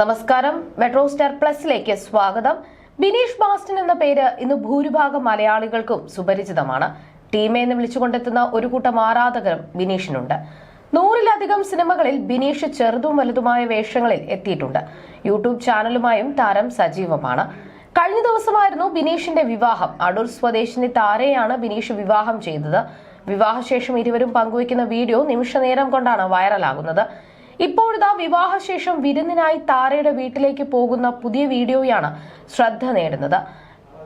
നമസ്കാരം. Metro star പ്ലസിലേക്ക് സ്വാഗതം. Bineesh Basten എന്ന പേര് ഇന്ന് ഭൂരിഭാഗം മലയാളികൾക്കും സുപരിചിതമാണ്. ടീമെ എന്ന് വിളിച്ചുകൊണ്ടെത്തുന്ന ഒരു കൂട്ടം ആരാധകരും ബിനീഷിനുണ്ട്. നൂറിലധികം സിനിമകളിൽ ബിനീഷ് ചെറുതും വലുതുമായ വേഷങ്ങളിൽ എത്തിയിട്ടുണ്ട്. യൂട്യൂബ് ചാനലുമായും താരം സജീവമാണ്. കഴിഞ്ഞ ദിവസമായിരുന്നു ബിനീഷിന്റെ വിവാഹം. അടൂർ സ്വദേശിനി താരയാണ് ബിനീഷ് വിവാഹം ചെയ്തത്. വിവാഹശേഷം ഇരുവരും പങ്കുവയ്ക്കുന്ന വീഡിയോ നിമിഷനേരം കൊണ്ടാണ് വൈറലാകുന്നത്. ഇപ്പോഴിതാ വിവാഹശേഷം വിരുന്നിനായി താരയുടെ വീട്ടിലേക്ക് പോകുന്ന പുതിയ വീഡിയോയാണ് ശ്രദ്ധ നേടുന്നത്.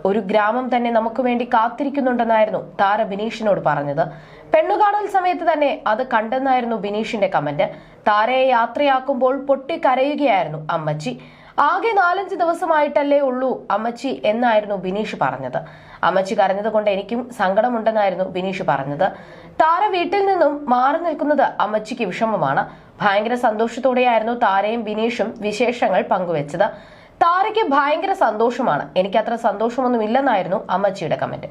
ഒരു ഗ്രാമം തന്നെ നമുക്ക് വേണ്ടി കാത്തിരിക്കുന്നുണ്ടെന്നായിരുന്നു താര ബിനീഷിനോട് പറഞ്ഞത്. പെണ്ണുകാണൽ സമയത്ത് തന്നെ അത് കണ്ടെന്നായിരുന്നു ബിനീഷിന്റെ കമന്റ്. താരയെ യാത്രയാക്കുമ്പോൾ പൊട്ടിക്കരയുകയായിരുന്നു അമ്മച്ചി. ആകെ നാലഞ്ച് ദിവസമായിട്ടല്ലേ ഉള്ളൂ അമ്മച്ചി എന്നായിരുന്നു ബിനീഷ് പറഞ്ഞത്. അമ്മച്ചി കരഞ്ഞത് കൊണ്ട് എനിക്കും സങ്കടമുണ്ടെന്നായിരുന്നു ബിനീഷ് പറഞ്ഞത്. താര വീട്ടിൽ നിന്നും മാറി നിൽക്കുന്നത് അമ്മച്ചിക്ക് വിഷമമാണ്. ഭയങ്കര സന്തോഷത്തോടെയായിരുന്നു താരയും ബിനീഷും വിശേഷങ്ങൾ പങ്കുവച്ചത്. താരയ്ക്ക് ഭയങ്കര സന്തോഷമാണ്. എനിക്കത്ര സന്തോഷമൊന്നും ഇല്ലെന്നായിരുന്നു അമ്മച്ചിയുടെ കമന്റ്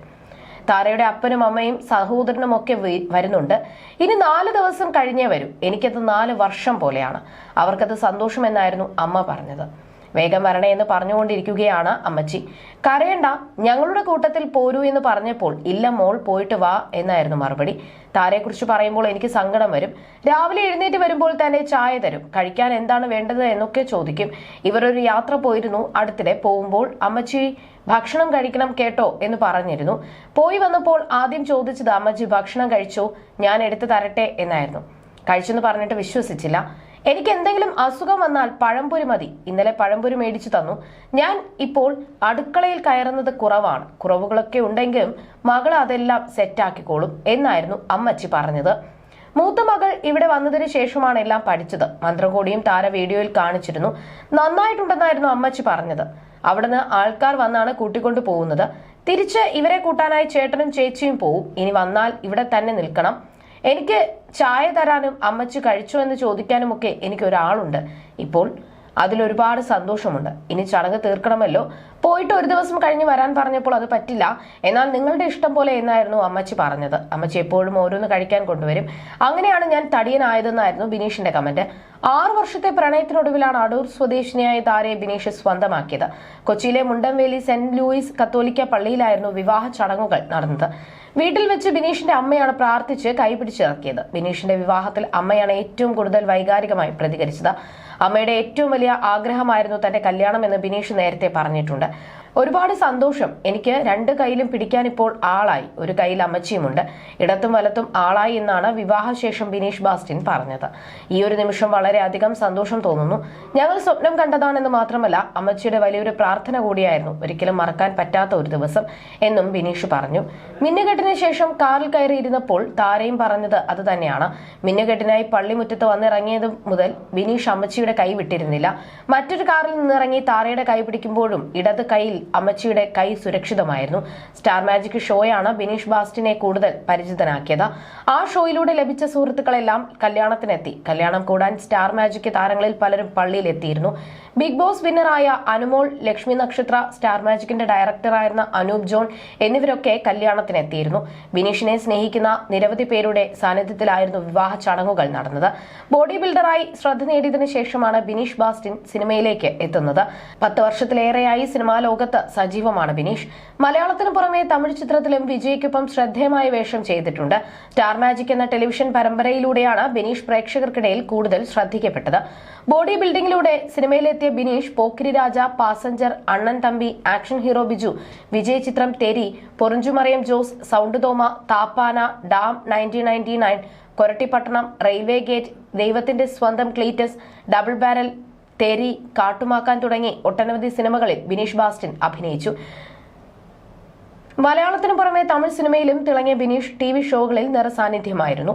താരയുടെ അപ്പനും അമ്മയും സഹോദരനും ഒക്കെ വരുന്നുണ്ട്. ഇനി നാല് ദിവസം കഴിഞ്ഞേ വരൂ. എനിക്കത് നാല് വർഷം പോലെയാണ്. അവർക്കത് സന്തോഷമെന്നായിരുന്നു അമ്മ പറഞ്ഞത്. വേഗം വരണേ എന്ന് പറഞ്ഞുകൊണ്ടിരിക്കുകയാണ് അമ്മച്ചി. കരയണ്ട ഞങ്ങളുടെ കൂട്ടത്തിൽ പോരൂ എന്ന് പറഞ്ഞപ്പോൾ ഇല്ല മോൾ പോയിട്ട് വാ എന്നായിരുന്നു മറുപടി. താരയെക്കുറിച്ച് പറയുമ്പോൾ എനിക്ക് സങ്കടം വരും. രാവിലെ എഴുന്നേറ്റ് വരുമ്പോൾ തന്നെ ചായ തരും. കഴിക്കാൻ എന്താണ് വേണ്ടത് എന്നൊക്കെ ചോദിക്കും. ഇവരൊരു യാത്ര പോയിരുന്നു. അടുത്തിടെ പോകുമ്പോൾ അമ്മച്ചി ഭക്ഷണം കഴിക്കണം കേട്ടോ എന്ന് പറഞ്ഞിരുന്നു. പോയി വന്നപ്പോൾ ആദ്യം ചോദിച്ചത് അമ്മച്ചി ഭക്ഷണം കഴിച്ചോ? ഞാൻ എടുത്തു തരട്ടെ എന്നായിരുന്നു. കഴിച്ചെന്ന് പറഞ്ഞിട്ട് വിശ്വസിച്ചില്ല. എനിക്ക് എന്തെങ്കിലും അസുഖം വന്നാൽ പഴംപൊരി മതി. ഇന്നലെ പഴംപൊരി മേടിച്ചു തന്നു. ഞാൻ ഇപ്പോൾ അടുക്കളയിൽ കയറുന്നത് കുറവാണ്. കുറവുകളൊക്കെ ഉണ്ടെങ്കിലും മകൾ അതെല്ലാം സെറ്റാക്കിക്കോളും എന്നായിരുന്നു അമ്മച്ചി പറഞ്ഞത്. മൂത്ത മകൾ ഇവിടെ വന്നതിന് ശേഷമാണ് എല്ലാം പഠിച്ചത്. മന്ത്രകോടിയും താര വീഡിയോയിൽ കാണിച്ചിരുന്നു. നന്നായിട്ടുണ്ടെന്നായിരുന്നു അമ്മച്ചി പറഞ്ഞത്. അവിടുന്ന് ആൾക്കാർ വന്നാണ് കൂട്ടിക്കൊണ്ടു പോകുന്നത്. തിരിച്ച് ഇവരെ കൂട്ടാനായി ചേട്ടനും ചേച്ചിയും പോവും. ഇനി വന്നാൽ ഇവിടെ തന്നെ നിൽക്കണം. എനിക്ക് ചായ തരാനും അമ്മച്ചി കഴിച്ചു എന്ന് ചോദിക്കാനും ഒക്കെ എനിക്ക് ഒരാളുണ്ട്. ഇപ്പോൾ അതിലൊരുപാട് സന്തോഷമുണ്ട്. ഇനി ചടങ്ങ് തീർക്കണമല്ലോ. പോയിട്ട് ഒരു ദിവസം കഴിഞ്ഞ് വരാൻ പറഞ്ഞപ്പോൾ അത് പറ്റില്ല. എന്നാൽ നിങ്ങളുടെ ഇഷ്ടം പോലെ എന്നായിരുന്നു അമ്മച്ചി പറഞ്ഞത്. അമ്മച്ചി എപ്പോഴും ഓരോന്ന് കഴിക്കാൻ കൊണ്ടുവരും. അങ്ങനെയാണ് ഞാൻ തടിയനായതെന്നായിരുന്നു ബിനീഷിന്റെ കമന്റ്. ആറു വർഷത്തെ പ്രണയത്തിനൊടുവിലാണ് അടൂർ സ്വദേശിനിയായ താരയെ ബിനീഷ് സ്വന്തമാക്കിയത്. കൊച്ചിയിലെ മുണ്ടംവേലി സെന്റ് ലൂയിസ് കത്തോലിക്ക പള്ളിയിലായിരുന്നു വിവാഹ ചടങ്ങുകൾ നടന്നത്. വീട്ടിൽ വെച്ച് ബിനീഷിന്റെ അമ്മയാണ് പ്രാർത്ഥിച്ച് കൈപിടിച്ചിറക്കിയത് ബിനീഷിന്റെ വിവാഹത്തിൽ അമ്മയാണ് ഏറ്റവും കൂടുതൽ വൈകാരികമായി പ്രതികരിച്ചത്. അമ്മയുടെ ഏറ്റവും വലിയ ആഗ്രഹമായിരുന്നു തന്റെ കല്യാണം എന്ന് ബിനീഷ് നേരത്തെ പറഞ്ഞിട്ടുണ്ട്. ഒരുപാട് സന്തോഷം. എനിക്ക് രണ്ട് കയ്യിലും പിടിക്കാൻ ഇപ്പോൾ ആളായി. ഒരു കയ്യിൽ അമ്മച്ചിയുമുണ്ട്. ഇടത്തും വലത്തും ആളായി എന്നാണ് വിവാഹശേഷം ബിനീഷ് ബാസ്റ്റിൻ പറഞ്ഞത്. ഈ ഒരു നിമിഷം വളരെയധികം സന്തോഷം തോന്നുന്നു. ഞങ്ങൾ സ്വപ്നം കണ്ടതാണെന്ന് മാത്രമല്ല അമ്മച്ചിയുടെ വലിയൊരു പ്രാർത്ഥന കൂടിയായിരുന്നു. ഒരിക്കലും മറക്കാൻ പറ്റാത്ത ഒരു ദിവസം എന്നും ബിനീഷ് പറഞ്ഞു. മിന്നുകെട്ടിന് ശേഷം കാറിൽ കയറി ഇരുന്നപ്പോൾ താരയും പറഞ്ഞത് അത് തന്നെയാണ്. മിന്നുകെട്ടിനായി പള്ളിമുറ്റത്ത് വന്നിറങ്ങിയത് മുതൽ ബിനീഷ് അമ്മച്ചിയുടെ കൈ വിട്ടിരുന്നില്ല. മറ്റൊരു കാറിൽ നിന്നിറങ്ങി താരയുടെ കൈ പിടിക്കുമ്പോഴും ഇടത് കൈയിൽ അമ്മച്ചിയുടെ കൈ സുരക്ഷിതമായിരുന്നു. സ്റ്റാർ മാജിക് ഷോയാണ് ബിനീഷ് ബാസ്റ്റിനെ കൂടുതൽ പരിചിതനാക്കിയത്. ആ ഷോയിലൂടെ ലഭിച്ച സുഹൃത്തുക്കളെല്ലാം കല്യാണത്തിനെത്തി. കല്യാണം കൂടാൻ സ്റ്റാർ മാജിക് താരങ്ങളിൽ പലരും പള്ളിയിലെത്തിയിരുന്നു. ബിഗ് ബോസ് വിന്നറായ അനുമോൾ ലക്ഷ്മി നക്ഷത്ര സ്റ്റാർ മാജിക്കിന്റെ ഡയറക്ടറായിരുന്ന അനൂപ് ജോൺ എന്നിവരൊക്കെ കല്യാണത്തിനെത്തിയിരുന്നു. ബിനീഷിനെ സ്നേഹിക്കുന്ന നിരവധി പേരുടെ സാന്നിധ്യത്തിലായിരുന്നു വിവാഹ ചടങ്ങുകൾ നടന്നത്. ബോഡി ബിൽഡറായി ശ്രദ്ധ നേടിയതിനു ശേഷമാണ് ബിനീഷ് ബാസ്റ്റിൻ സിനിമയിലേക്ക് എത്തുന്നത്. പത്ത് വർഷത്തിലേറെയായി സിനിമാ ലോകത്ത് സജീവമാണ് ബിനീഷ്. മലയാളത്തിന് പുറമെ തമിഴ് ചിത്രത്തിലും വിജയ്ക്കൊപ്പം ശ്രദ്ധേയമായ വേഷം ചെയ്തിട്ടുണ്ട്. സ്റ്റാർ മാജിക് എന്ന ടെലിവിഷൻ പരമ്പരയിലൂടെയാണ് ബിനീഷ് പ്രേക്ഷകർക്കിടയിൽ കൂടുതൽ ശ്രദ്ധിക്കപ്പെട്ടത്. ബോഡി ബിൽഡിംഗിലൂടെ സിനിമയിലെത്തിയ Bineesh Pokkiri Raja passenger Annan Thambi action hero Biju Vijay ചിത്രം Theri Porinju Mariam Jose sound Thoma Thappana dam nineteen ninety nine Korattipattanam railway gate ദൈവത്തിന്റെ സ്വന്തം ക്ലീറ്റസ് ഡബിൾ ബാരൽ തെരി കാട്ടുമാക്കാൻ തുടങ്ങി ഒട്ടനവധി സിനിമകളിൽ ബിനീഷ് ബാസ്റ്റിൻ അഭിനയിച്ചു. മലയാളത്തിനു പുറമെ തമിഴ് സിനിമയിലും തിളങ്ങിയ ബിനീഷ് ടി വി ഷോകളിൽ നിറസാന്നിധ്യമായിരുന്നു.